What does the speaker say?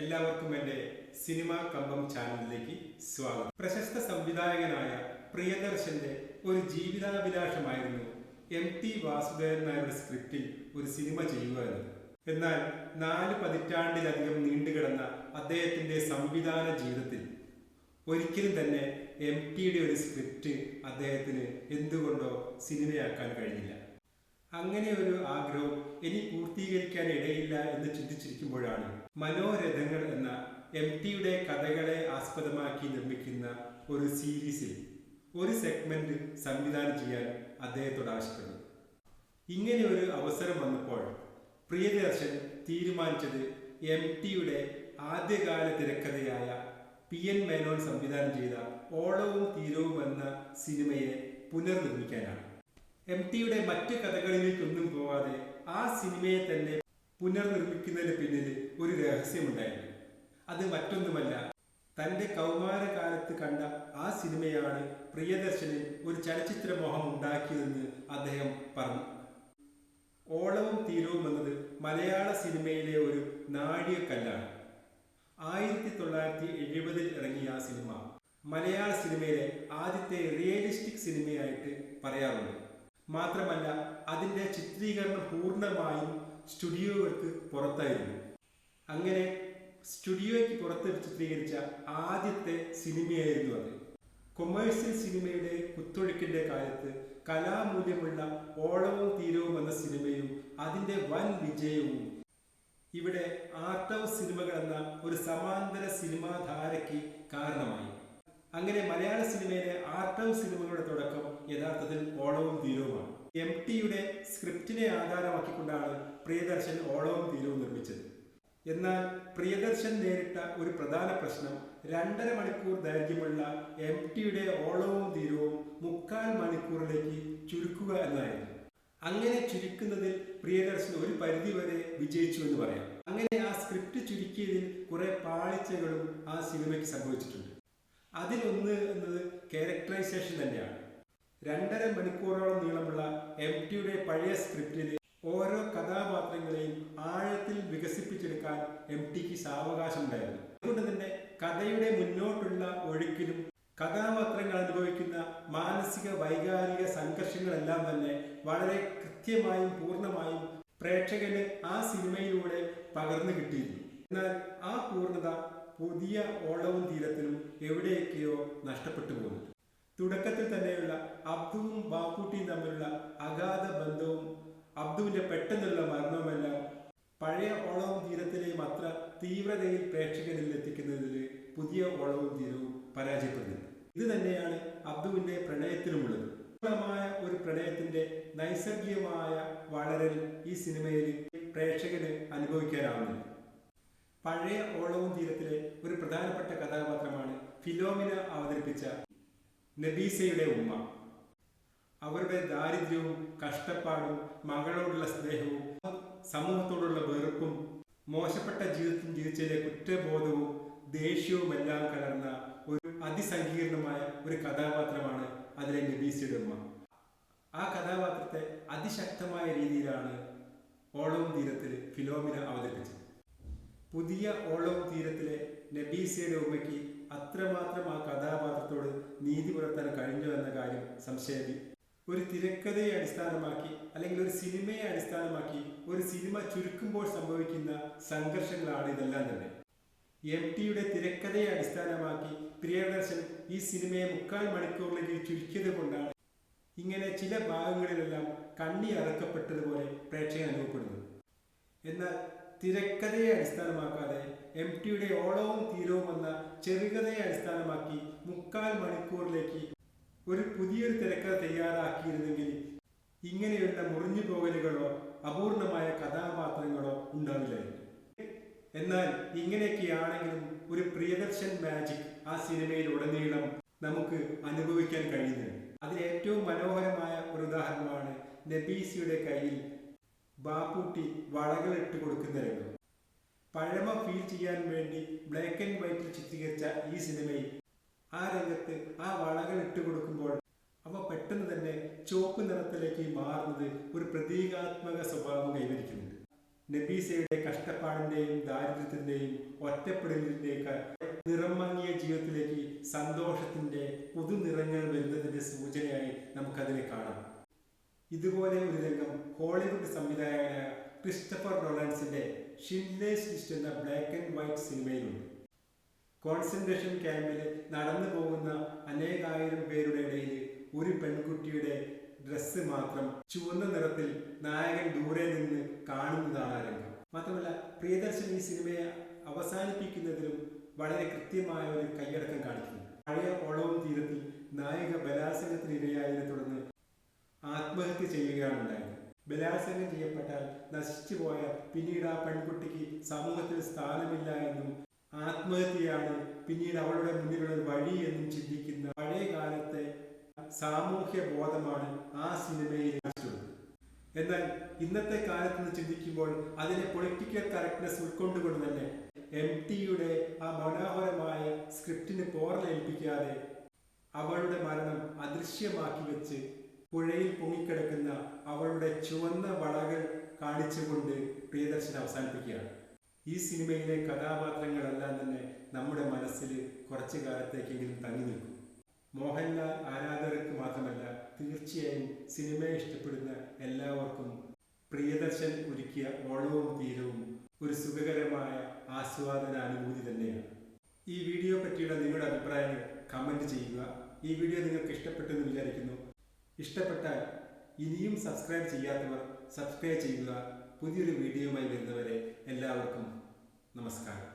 എല്ലാവർക്കും എന്റെ സിനിമ കമ്പം ചാനലിലേക്ക് സ്വാഗതം. പ്രശസ്ത സംവിധായകനായ പ്രിയദർശന്റെ ഒരു ജീവിതാഭിലാഷമായിരുന്നു എം ടി വാസുദേവൻ നായരുടെ സ്ക്രിപ്റ്റിൽ ഒരു സിനിമ ചെയ്യുക എന്നത്. എന്നാൽ നാല് പതിറ്റാണ്ടിലധികം നീണ്ടുകിടന്ന അദ്ദേഹത്തിന്റെ സംവിധാന ജീവിതത്തിൽ ഒരിക്കലും തന്നെ എം ടിയുടെ ഒരു സ്ക്രിപ്റ്റ് അദ്ദേഹത്തിന് എന്തുകൊണ്ടോ സിനിമയാക്കാൻ കഴിഞ്ഞില്ല. അങ്ങനെ ഒരു ആഗ്രഹം ഇനി പൂർത്തീകരിക്കാൻ ഇടയില്ല എന്ന് ചിന്തിച്ചിരിക്കുമ്പോഴാണ് മനോരഥങ്ങൾ എന്ന എം ടിയുടെ കഥകളെ ആസ്പദമാക്കി നിർമ്മിക്കുന്ന ഒരു സീരീസിൽ ഒരു സെഗ്മെന്റ് സംവിധാനം ചെയ്യാൻ അദ്ദേഹത്തോട് ആവശ്യപ്പെട്ടു. ഇങ്ങനെ ഒരു അവസരം വന്നപ്പോൾ പ്രിയദർശൻ തീരുമാനിച്ചത് എം ടിയുടെ ആദ്യകാല തിരക്കഥയായ പി എൻ മേനോൻ സംവിധാനം ചെയ്ത ഓളവും തീരവും എന്ന സിനിമയെ പുനർനിർമ്മിക്കാനാണ്. എം ടിയുടെ മറ്റ് കഥകളിലേക്കൊന്നും പോവാതെ ആ സിനിമയെ തന്നെ പുനർനിർമ്മിക്കുന്നതിന് പിന്നിൽ ഒരു രഹസ്യമുണ്ടായിരുന്നു. അത് മറ്റൊന്നുമല്ല തന്റെ കൗമാരകാലത്ത് കണ്ട ആ സിനിമയാണ് പ്രിയദർശനിൽ ഒരു ചലച്ചിത്ര മോഹം ഉണ്ടാക്കിയതെന്ന് അദ്ദേഹം പറഞ്ഞു. ഓളവും തീരവും എന്നത് മലയാള സിനിമയിലെ ഒരു നാഴികക്കല്ലാണ് ആയിരത്തി തൊള്ളായിരത്തി എഴുപതിൽ ഇറങ്ങിയ ആ സിനിമ മലയാള സിനിമയിലെ ആദ്യത്തെ റിയലിസ്റ്റിക് സിനിമയായിട്ട് പറയാറുണ്ട്. മാത്രമല്ല അതിന്റെ ചിത്രീകരണം പൂർണമായും സ്റ്റുഡിയോകൾക്ക് പുറത്തായിരുന്നു. അങ്ങനെ സ്റ്റുഡിയോയ്ക്ക് പുറത്ത് ചിത്രീകരിച്ച ആദ്യത്തെ സിനിമയായിരുന്നു അത്. കൊമേഴ്സ്യൽ സിനിമയുടെ കുത്തൊഴുക്കിന്റെ കാലത്ത് കലാമൂല്യമുള്ള ഓളവും തീരവും എന്ന സിനിമയും അതിന്റെ വൻ വിജയവും. ഇവിടെ ആർട്ട് ഹൗസ് സിനിമകൾ എന്ന ഒരു സമാന്തര സിനിമാധാരയ്ക്ക് കാരണമായി. അങ്ങനെ മലയാള സിനിമയിലെ ആർട്ട് ഹൗസ് സിനിമകളുടെ തുടക്കം യഥാർത്ഥത്തിൽ ഓളവും തീരവുമാണ്. എം ടിയുടെ സ്ക്രിപ്റ്റിനെ ആധാരമാക്കിക്കൊണ്ടാണ് പ്രിയദർശൻ ഓളവും തീരവും നിർമ്മിച്ചത്. എന്നാൽ പ്രിയദർശൻ നേരിട്ട ഒരു പ്രധാന പ്രശ്നം രണ്ടര മണിക്കൂർ ദൈർഘ്യമുള്ള എം ടിയുടെ ഓളവും തീരവും മുക്കാൽ മണിക്കൂറിലേക്ക് ചുരുക്കുക എന്നായിരുന്നു. അങ്ങനെ ചുരുക്കുന്നതിൽ പ്രിയദർശൻ ഒരു പരിധിവരെ വിജയിച്ചു എന്ന് പറയാം. അങ്ങനെ ആ സ്ക്രിപ്റ്റ് ചുരുക്കിയതിൽ കുറെ പാളിച്ചകളും ആ സിനിമയ്ക്ക് സംഭവിച്ചിട്ടുണ്ട്. അതിലൊന്ന് എന്നത് ക്യാരക്ടറൈസേഷൻ തന്നെയാണ്. രണ്ടര മണിക്കൂറോളം നീളമുള്ള എം ടിയുടെ പഴയ സ്ക്രിപ്റ്റിലെ ഓരോ കഥാപാത്രങ്ങളെയും ആഴത്തിൽ വികസിപ്പിച്ചെടുക്കാൻ എം ടിക്ക് സാവകാശമുണ്ടായിരുന്നു. അതുകൊണ്ട് തന്നെ കഥയുടെ മുന്നോട്ടുള്ള ഒഴുക്കിലും കഥാപാത്രങ്ങൾ അനുഭവിക്കുന്ന മാനസിക വൈകാരിക സംഘർഷങ്ങളെല്ലാം തന്നെ വളരെ കൃത്യമായും പൂർണമായും പ്രേക്ഷകന് ആ സിനിമയിലൂടെ പകർന്നു കിട്ടിയിരുന്നു. എന്നാൽ ആ പൂർണത പുതിയ ഓളവും തീരത്തിലും എവിടെയൊക്കെയോ നഷ്ടപ്പെട്ടു പോകുന്നു തുടക്കത്തിൽ തന്നെയുള്ള അബ്ദുവും ബാപ്പൂട്ടിയും തമ്മിലുള്ള അഗാധ ബന്ധവും അബ്ദുവിന്റെ പെട്ടെന്നുള്ള മരണവുമല്ല പഴയ ഓളവും തീരത്തിലെയും അത്ര തീവ്രതയിൽ പ്രേക്ഷകരിൽ എത്തിക്കുന്നതിൽ പുതിയ ഓളവും തീരവും പരാജയപ്പെടുന്നു ഇത് തന്നെയാണ് അബ്ദുവിന്റെ പ്രണയത്തിലുമുള്ളത്. മായ ഒരു പ്രണയത്തിന്റെ നൈസർഗികമായ വളരൽ ഈ സിനിമയിൽ പ്രേക്ഷകന് അനുഭവിക്കാനാവുന്നില്ല പഴയ ഓളവും തീരത്തിലെ ഒരു പ്രധാനപ്പെട്ട കഥാപാത്രമാണ് ഫിലോമിന അവതരിപ്പിച്ച നബീസയുടെ ഉമ്മ. അവരുടെ ദാരിദ്ര്യവും കഷ്ടപ്പാടും മകളോടുള്ള സ്നേഹവും സമൂഹത്തോടുള്ള വെറുപ്പും മോശപ്പെട്ട ജീവിതത്തിൽ ജീവിച്ചതിലെ കുറ്റബോധവും ദേഷ്യവുമെല്ലാം കലർന്ന ഒരു അതിസങ്കീർണമായ ഒരു കഥാപാത്രമാണ് അതിലെ നബീസിയുടെ ഉമ്മ. ആ കഥാപാത്രത്തെ അതിശക്തമായ രീതിയിലാണ് ഓളവും തീരത്തിൽ ഫിലോമിന അവതരിപ്പിച്ചത്. പുതിയ ഓളവും തീരത്തിലെ നബീസയുടെ ഉമ്മയ്ക്ക് അത്രമാത്രം ആ കഥാപാത്രത്തോട് നീതി പുലർത്താൻ കഴിഞ്ഞു എന്ന കാര്യം സംശയം ഒരു തിരക്കഥയെ അടിസ്ഥാനമാക്കി അല്ലെങ്കിൽ ഒരു സിനിമയെ അടിസ്ഥാനമാക്കി ഒരു സിനിമ ചുരുക്കുമ്പോൾ സംഭവിക്കുന്ന സംഘർഷങ്ങളാണ് ഇതെല്ലാം തന്നെ. എം ടിയുടെ തിരക്കഥയെ അടിസ്ഥാനമാക്കി പ്രിയദർശൻ ഈ സിനിമയെ മുക്കാൽ മണിക്കൂറിലേക്ക് ചുരുക്കിയത് കൊണ്ടാണ് ഇങ്ങനെ ചില ഭാഗങ്ങളിലെല്ലാം കണ്ണി അറക്കപ്പെട്ടതുപോലെ പ്രേക്ഷകൻ അനുഭവപ്പെടുന്നു എന്നാൽ തിരക്കഥയെ അടിസ്ഥാനമാക്കാതെ എം ടിയുടെ ഓളവും തീരവും എന്ന ചെറുകഥയെ അടിസ്ഥാനമാക്കി മുക്കാൽ മണിക്കൂറിലേക്ക് ഒരു പുതിയൊരു തിരക്കഥ തയ്യാറാക്കിയിരുന്നെങ്കിൽ ഇങ്ങനെയുള്ള മുറിഞ്ഞു പോകലുകളോ അപൂർണമായ കഥാപാത്രങ്ങളോ ഉണ്ടാവില്ലായിരുന്നു. എന്നാൽ ഇങ്ങനെയൊക്കെയാണെങ്കിലും ഒരു പ്രിയദർശൻ മാജിക് ആ സിനിമയിൽ ഉടനീളം നമുക്ക് അനുഭവിക്കാൻ കഴിയുന്നുണ്ട് അതിൽ ഏറ്റവും മനോഹരമായ ഒരു ഉദാഹരണമാണ് നബീസിയുടെ കയ്യിൽ ബാപ്പൂട്ടി വളകളിട്ട് കൊടുക്കുന്ന രംഗം. പഴമ ഫീൽ ചെയ്യാൻ വേണ്ടി ബ്ലാക്ക് ആൻഡ് വൈറ്റിൽ ചിത്രീകരിച്ച ഈ സിനിമയിൽ ആ രംഗത്ത് ആ വളകൾ ഇട്ട് കൊടുക്കുമ്പോൾ അവ പെട്ടെന്ന് തന്നെ ചുവപ്പ് നിറത്തിലേക്ക് മാറുന്നത് ഒരു പ്രതീകാത്മക സ്വഭാവം കൈവരിക്കുന്നുണ്ട്. നബീസയുടെ കഷ്ടപ്പാടിന്റെയും ദാരിദ്ര്യത്തിന്റെയും ഒറ്റപ്പെടലിന്റെയൊക്കെ നിറം മങ്ങിയ ജീവിതത്തിലേക്ക് സന്തോഷത്തിന്റെ പുതുനിറങ്ങൾ വരുന്നതിന്റെ സൂചനയായി നമുക്കതിനെ കാണാം. ഇതുപോലെ ഒരു രംഗം ഹോളിവുഡ് സംവിധായകനായ ക്രിസ്റ്റഫർ റൊളാൻസിന്റെ ഷിൻലേസ് ലിസ്റ്റ് എന്ന ബ്ലാക്ക് ആൻഡ് വൈറ്റ് സിനിമയിലുണ്ട്. കോൺസെൻട്രേഷൻ ക്യാമ്പിൽ നടന്നു പോകുന്ന അനേകായിരം പേരുടെ ഇടയിൽ ഒരു പെൺകുട്ടിയുടെ ഡ്രസ്സ് മാത്രം ചുവന്ന നിറത്തിൽ നായകൻ ദൂരെ നിന്ന് കാണുന്നതാണ് ആരംഭം. മാത്രമല്ല പ്രിയദർശൻ ഈ സിനിമയെ അവസാനിപ്പിക്കുന്നതിലും വളരെ കൃത്യമായ ഒരു കൈയടക്കം കാണിക്കുന്നു. പഴയ ഓളവും തീരത്തിൽ നായിക ബലാത്സംഗത്തിന് ഇരയായതിനെ തുടർന്ന് ആത്മഹത്യ ചെയ്യുകയാണ് ഉണ്ടായത്. ബലാത്സംഗം ചെയ്യപ്പെട്ടാൽ നശിച്ചു പോയാൽ പിന്നീട് ആ പെൺകുട്ടിക്ക് സമൂഹത്തിൽ സ്ഥാനമില്ല എന്നും ആത്മഹത്യയാണ് പിന്നീട് അവളുടെ മുന്നിലുള്ള വഴി എന്നും ചിന്തിക്കുന്ന പഴയ കാലത്തെ സാമൂഹ്യ ബോധമാണ് ആ സിനിമയിൽ എന്നാൽ ഇന്നത്തെ കാലത്ത് നിന്ന് ചിന്തിക്കുമ്പോൾ അതിനെ പൊളിറ്റിക്കൽ കറക്റ്റ്നെസ് ഉൾക്കൊണ്ടുകൊണ്ട് തന്നെ എം ടിയുടെ ആ മനോഹരമായ സ്ക്രിപ്റ്റിന് പോറലേൽപ്പിക്കാതെ അവളുടെ മരണം അദൃശ്യമാക്കി വെച്ച് പുഴയിൽ പൊങ്ങിക്കിടക്കുന്ന അവളുടെ ചുവന്ന വളകൾ കാണിച്ചുകൊണ്ട് പ്രിയദർശൻ അവസാനിപ്പിക്കുകയാണ്. ഈ സിനിമയിലെ കഥാപാത്രങ്ങളെല്ലാം തന്നെ നമ്മുടെ മനസ്സിൽ കുറച്ചു കാലത്തേക്കെങ്കിലും തങ്ങി നിൽക്കും. മോഹൻലാൽ ആരാധകർക്ക് മാത്രമല്ല തീർച്ചയായും സിനിമയെ ഇഷ്ടപ്പെടുന്ന എല്ലാവർക്കും പ്രിയദർശൻ ഒരുക്കിയ ഓളവും തീരവും ഒരു സുഖകരമായ ആസ്വാദന അനുഭൂതി തന്നെയാണ്. ഈ വീഡിയോ പറ്റിയുള്ള നിങ്ങളുടെ അഭിപ്രായങ്ങൾ കമന്റ് ചെയ്യുക. ഈ വീഡിയോ നിങ്ങൾക്ക് ഇഷ്ടപ്പെട്ടെന്ന് വിചാരിക്കുന്നു. ഇഷ്ടപ്പെട്ടാൽ ഇനിയും സബ്സ്ക്രൈബ് ചെയ്യാത്തവർ സബ്സ്ക്രൈബ് ചെയ്യുക. പുതിയൊരു വീഡിയോയുമായി വരുന്നവരെ എല്ലാവർക്കും നമസ്കാരം.